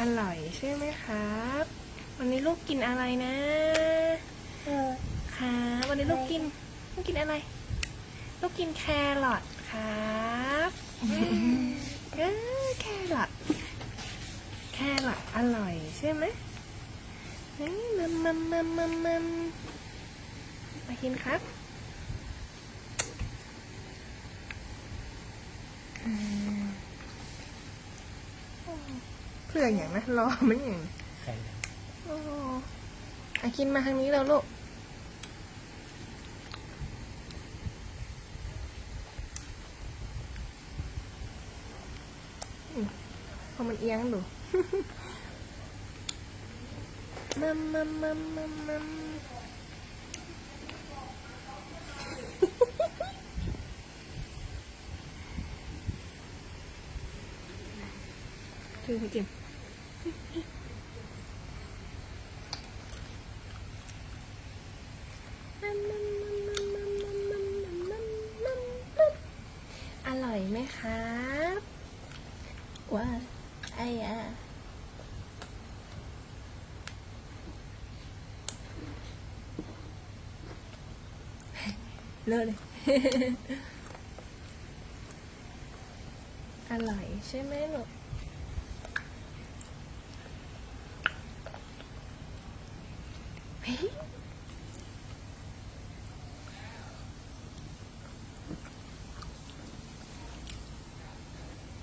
อร่อยใช่ไหมครับ วันนี้ลูกกินอะไรนะเออคะวันนี้ลูกกินลูกกินอะไร ลูกกินแครอทครับเออแครอทแครอทอร่อยใช่ไหมเฮ้ยมัมมัมมัมมัมมัมมากินครับ อืมเพื่ออย่างนะรอมันอย่างใช่โอ้อากินมาทางนี้แล้วลูกอืมพอมันเอียงดูมัมมัมมัมมัมมัมคือพี่จิม อร่อยไหมครับว้าไอ้อะเลิศเลยอร่อยใช่ไหมลูก Hey.